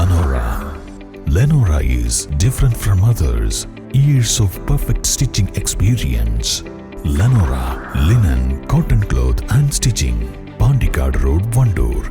Lenora. Lenora is different from others. Years of perfect stitching experience. Lenora linen, cotton cloth and stitching. Pandikad Road, Vandoor.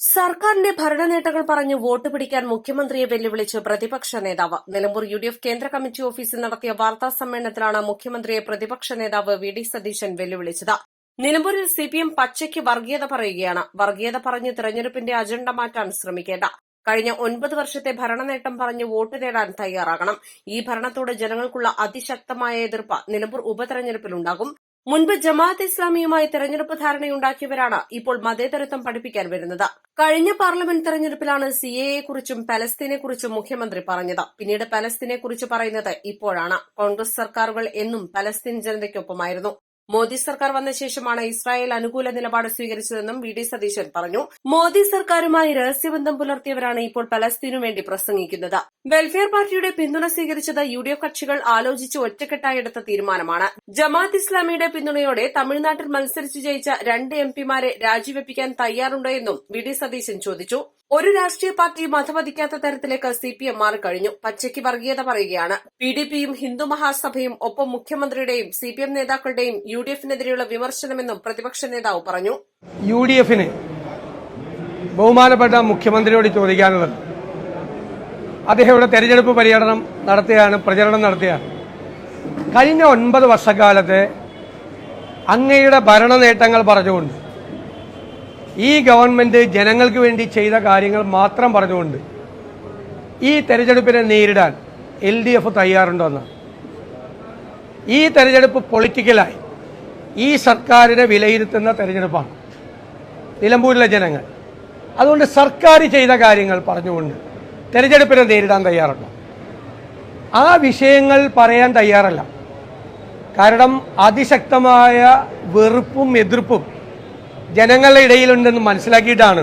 സർക്കാരിന്റെ ഭരണ നേട്ടങ്ങൾ പറഞ്ഞ് vote പിടിക്കാൻ മുഖ്യമന്ത്രിയെ വെല്ലുവിളിച്ച് പ്രതിപക്ഷ നേതാവ് നിലമ്പൂർ യു ഡി എഫ് കേന്ദ്ര കമ്മിറ്റി ഓഫീസിൽ നടത്തിയ വാർത്താ സമ്മേളനത്തിലാണ് മുഖ്യമന്ത്രിയെ പ്രതിപക്ഷ നേതാവ് വി ഡി സതീശൻ വെല്ലുവിളിച്ചത് നിലമ്പൂരിൽ സി പി എം പച്ചയ്ക്ക് വർഗീയത പറയുകയാണ്. വർഗീയത പറഞ്ഞ് തെരഞ്ഞെടുപ്പിന്റെ അജണ്ട മാറ്റാൻ ശ്രമിക്കേണ്ട. കഴിഞ്ഞ ഒൻപത് വർഷത്തെ ഭരണനേട്ടം പറഞ്ഞ് വോട്ട് നേടാൻ തയ്യാറാകണം. ഈ ഭരണത്തോട് ജനങ്ങൾക്കുള്ള അതിശക്തമായ എതിർപ്പ് നിലമ്പൂർ ഉപതെരഞ്ഞെടുപ്പിലുണ്ടാകും. മുൻപ് ജമാഅത്ത് ഇസ്ലാമിയുമായി തെരഞ്ഞെടുപ്പ് ധാരണയുണ്ടാക്കിയവരാണ് ഇപ്പോൾ മതേതരത്വം പഠിപ്പിക്കാൻ വരുന്നത്. കഴിഞ്ഞ പാർലമെന്റ് തെരഞ്ഞെടുപ്പിലാണ് സി പലസ്തീനെ കുറിച്ചും മുഖ്യമന്ത്രി പറഞ്ഞത്. പിന്നീട് പലസ്തീനെ കുറിച്ച് പറയുന്നത് ഇപ്പോഴാണ്. കോൺഗ്രസ് സർക്കാരുകൾ എന്നും പലസ്തീൻ ജനതയ്ക്കൊപ്പമായിരുന്നു. മോദി സർക്കാർ വന്ന ശേഷമാണ് ഇസ്രായേൽ അനുകൂല നിലപാട് സ്വീകരിച്ചതെന്നും വി ഡി സതീശൻ പറഞ്ഞു. മോദി സർക്കാരുമായി രഹസ്യബന്ധം പുലർത്തിയവരാണ് ഇപ്പോൾ പലസ്തീനു വേണ്ടി പ്രസംഗിക്കുന്നത്. വെൽഫെയർ പാർട്ടിയുടെ പിന്തുണ സ്വീകരിച്ചത് യു ഡി എഫ് കക്ഷികൾ ആലോചിച്ച് ഒറ്റക്കെട്ടായി എടുത്ത തീരുമാനമാണ്. ജമാഅത്ത് ഇസ്ലാമിയുടെ പിന്തുണയോടെ തമിഴ്നാട്ടിൽ മത്സരിച്ച് ജയിച്ച രണ്ട് എം പിമാരെ രാജിവെപ്പിക്കാൻ തയ്യാറുണ്ടോ എന്നും വി ഡി സതീശൻ ചോദിച്ചു. ഒരു രാഷ്ട്രീയ പാർട്ടിയും അധപതിക്കാത്ത തരത്തിലേക്ക് സി പി എം മാറിക്കഴിഞ്ഞു പച്ചയ്ക്ക് വർഗീയത പറയുകയാണ്. പി ഡി പിയും ഹിന്ദു മഹാസഭയും ഒപ്പം മുഖ്യമന്ത്രിയുടെയും സി പി എം നേതാക്കളുടെയും യു ഡി എഫിനെതിരെയുള്ള വിമർശനമെന്നും പ്രതിപക്ഷ നേതാവ് പറഞ്ഞു. യു ഡി എഫിന് ബഹുമാനപ്പെട്ട മുഖ്യമന്ത്രിയോട് ചോദിക്കാനുള്ളത്. അദ്ദേഹം ഇവിടെ തെരഞ്ഞെടുപ്പ് പര്യടനം നടത്തുകയാണ് പ്രചരണം നടത്തുകയാണ്. കഴിഞ്ഞ ഒൻപത് വർഷക്കാലത്തെ അങ്ങയുടെ ഭരണ നേട്ടങ്ങൾ പറഞ്ഞുകൊണ്ട് ഈ ഗവൺമെന്റ് ജനങ്ങൾക്ക് വേണ്ടി ചെയ്ത കാര്യങ്ങൾ മാത്രം പറഞ്ഞുകൊണ്ട് ഈ തെരഞ്ഞെടുപ്പിനെ നേരിടാൻ എൽ ഡി എഫ് തയ്യാറുണ്ടോ എന്ന് ഈ തെരഞ്ഞെടുപ്പ് പൊളിറ്റിക്കലായി ഈ സർക്കാരിനെ വിലയിരുത്തുന്ന തെരഞ്ഞെടുപ്പാണ് നിലമ്പൂരിലെ ജനങ്ങൾ. അതുകൊണ്ട് സർക്കാർ ചെയ്ത കാര്യങ്ങൾ പറഞ്ഞുകൊണ്ട് തെരഞ്ഞെടുപ്പിനെ നേരിടാൻ തയ്യാറുണ്ടോ? ആ വിഷയങ്ങൾ പറയാൻ തയ്യാറല്ല. കാരണം അതിശക്തമായ വെറുപ്പും എതിർപ്പും ജനങ്ങളുടെ ഇടയിലുണ്ടെന്ന് മനസ്സിലാക്കിയിട്ടാണ്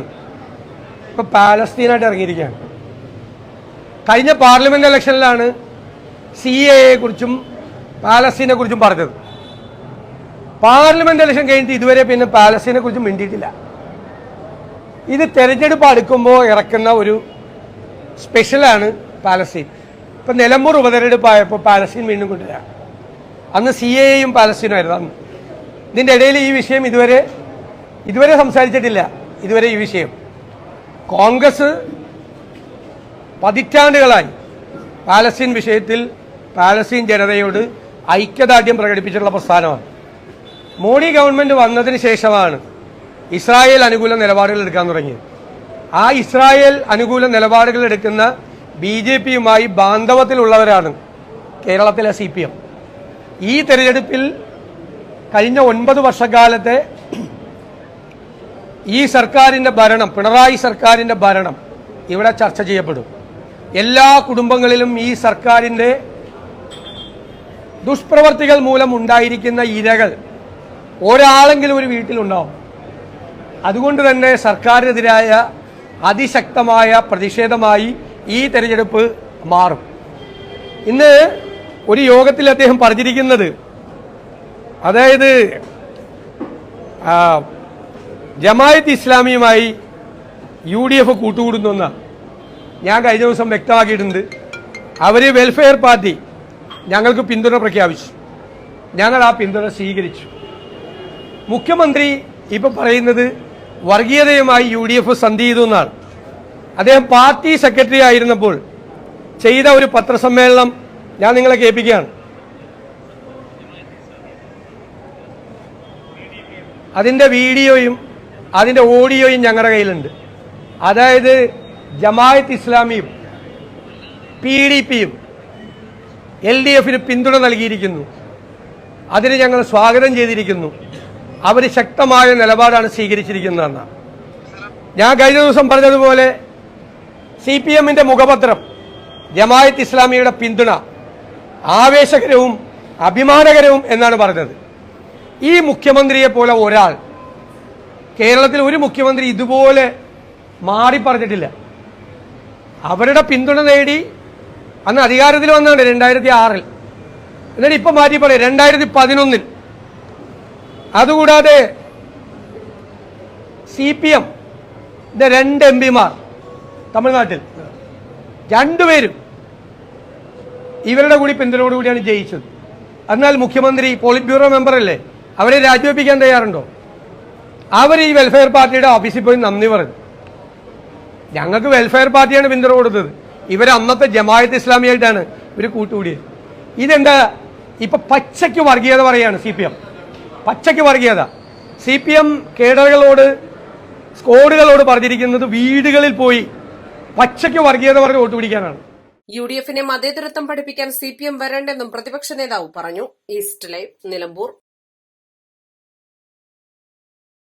ഇപ്പൊ പാലസ്തീനായിട്ട് ഇറങ്ങിയിരിക്കുകയാണ്. കഴിഞ്ഞ പാർലമെന്റ് ഇലക്ഷനിലാണ് സി കുറിച്ചും പാലസ്തീനെ കുറിച്ചും പറഞ്ഞത്. പാർലമെന്റ് ഇലക്ഷൻ കഴിഞ്ഞിട്ട് ഇതുവരെ പിന്നെ പാലസ്തീനെ കുറിച്ച് മിണ്ടിയിട്ടില്ല. ഇത് തെരഞ്ഞെടുപ്പ് അടുക്കുമ്പോൾ ഇറക്കുന്ന ഒരു സ്പെഷ്യലാണ് പാലസ്തീൻ. ഇപ്പം നിലമ്പൂർ ഉപതെരഞ്ഞെടുപ്പായപ്പോൾ പാലസ്തീൻ വീണ്ടും കൊണ്ടുവരാം. അന്ന് സി എയും പാലസ്തീനും ആയിരുന്നു അന്ന് ഇതിന്റെ ഇടയിൽ ഈ വിഷയം ഇതുവരെ ഇതുവരെ സംസാരിച്ചിട്ടില്ല. ഇതുവരെ ഈ വിഷയം. കോൺഗ്രസ് പതിറ്റാണ്ടുകളായി പാലസ്തീൻ വിഷയത്തിൽ പാലസ്തീൻ ജനതയോട് ഐക്യദാർഢ്യം പ്രകടിപ്പിച്ചിട്ടുള്ള പ്രസ്ഥാനമാണ്. മോഡി ഗവൺമെന്റ് വന്നതിന് ശേഷമാണ് ഇസ്രായേൽ അനുകൂല നിലപാടുകൾ എടുക്കാൻ തുടങ്ങിയത്. ആ ഇസ്രായേൽ അനുകൂല നിലപാടുകൾ എടുക്കുന്ന ബി ജെ പിയുമായി ബാന്ധവത്തിലുള്ളവരാണ് കേരളത്തിലെ സി പി എം. ഈ തെരഞ്ഞെടുപ്പിൽ കഴിഞ്ഞ ഒൻപത് വർഷക്കാലത്തെ ഈ സർക്കാരിന്റെ ഭരണം പിണറായി സർക്കാരിന്റെ ഭരണം ഇവിടെ ചർച്ച ചെയ്യപ്പെടും. എല്ലാ കുടുംബങ്ങളിലും ഈ സർക്കാരിന്റെ ദുഷ്പ്രവർത്തികൾ മൂലം ഉണ്ടായിരിക്കുന്ന ഇരകൾ ഒരാളെങ്കിലും ഒരു വീട്ടിലുണ്ടാവും. അതുകൊണ്ട് തന്നെ സർക്കാരിനെതിരായ അതിശക്തമായ പ്രതിഷേധമായി ഈ തെരഞ്ഞെടുപ്പ് മാറും. ഇന്ന് ഒരു യോഗത്തിൽ അദ്ദേഹം പറഞ്ഞിരിക്കുന്നത് അതായത് ജമായത്ത് ഇസ്ലാമിയുമായി യു ഡി എഫ് കൂട്ടുകൂടുന്നെന്ന് ഞാൻ കഴിഞ്ഞ ദിവസം വ്യക്തമാക്കിയിട്ടുണ്ട്. അവർ വെൽഫെയർ പാർട്ടി ഞങ്ങൾക്ക് പിന്തുണ പ്രഖ്യാപിച്ചു. ഞങ്ങൾ ആ പിന്തുണ സ്വീകരിച്ചു. മുഖ്യമന്ത്രി ഇപ്പോൾ പറയുന്നത് വർഗീയതയുമായി യു ഡി എഫ് സന്ധി ചെയ്തു എന്നാണ്. അദ്ദേഹം പാർട്ടി സെക്രട്ടറി ആയിരുന്നപ്പോൾ ചെയ്ത ഒരു പത്രസമ്മേളനം ഞാൻ നിങ്ങളെ കേൾപ്പിക്കുകയാണ്. അതിന്റെ വീഡിയോയും അതിന്റെ ഓഡിയോയും ഞങ്ങളുടെ കയ്യിലുണ്ട്. അതായത് ജമായത്ത് ഇസ്ലാമിയും പി ഡി പിയും എൽ ഡി എഫിന് പിന്തുണ നൽകിയിരിക്കുന്നു. അതിന് ഞങ്ങൾ സ്വാഗതം ചെയ്തിരിക്കുന്നു. അവർ ശക്തമായ നിലപാടാണ് സ്വീകരിച്ചിരിക്കുന്നതെന്ന്. ഞാൻ കഴിഞ്ഞ ദിവസം പറഞ്ഞതുപോലെ സി പി എമ്മിന്റെ മുഖപത്രം ജമായത്ത് ഇസ്ലാമിയുടെ പിന്തുണ ആവേശകരവും അഭിമാനകരവും എന്നാണ് പറഞ്ഞത്. ഈ മുഖ്യമന്ത്രിയെ പോലെ ഒരാൾ കേരളത്തിൽ ഒരു മുഖ്യമന്ത്രി ഇതുപോലെ മാറി പറഞ്ഞിട്ടില്ല. അവരുടെ പിന്തുണ നേടി അന്ന് അധികാരത്തിൽ വന്നാണ് രണ്ടായിരത്തി ആറിൽ എന്നിട്ട് ഇപ്പം മാറ്റി പറയും രണ്ടായിരത്തി പതിനൊന്നിൽ അതുകൂടാതെ സി പി എം രണ്ട് എം പിമാർ തമിഴ്നാട്ടിൽ. രണ്ടുപേരും ഇവരുടെ കൂടി പിന്തുണയോടുകൂടിയാണ് ജയിച്ചത്. എന്നാൽ മുഖ്യമന്ത്രി പോളിറ്റ് ബ്യൂറോ മെമ്പറല്ലേ അവരെ രാജിവെപ്പിക്കാൻ തയ്യാറുണ്ടോ? അവർ ഈ വെൽഫെയർ പാർട്ടിയുടെ ഓഫീസിൽ പോയി നന്ദി പറഞ്ഞു. ഞങ്ങൾക്ക് വെൽഫെയർ പാർട്ടിയാണ് പിന്തുണ കൊടുത്തത്. ഇവർ അന്നത്തെ ജമായത്ത് ഇസ്ലാമിയായിട്ടാണ് ഇവർ കൂട്ടുകൂടിയത്. ഇതെന്താ? ഇപ്പൊ പച്ചയ്ക്ക് വർഗീയത പറയാണ് സി പി എം പച്ചയ്ക്ക് വർഗീയത. സി പി എം കേഡറുകളോട് സ്കോഡുകളോട് പറഞ്ഞിരിക്കുന്നത് വീടുകളിൽ പോയി പച്ചയ്ക്ക് വർഗീയത പറഞ്ഞ് വോട്ട് പിടിക്കാനാണ്. യു ഡി എഫിനെ മതേതരത്വം പഠിപ്പിക്കാൻ സി പി എം വരണ്ടെന്നും പ്രതിപക്ഷ നേതാവ് പറഞ്ഞു. East Live Nilambur.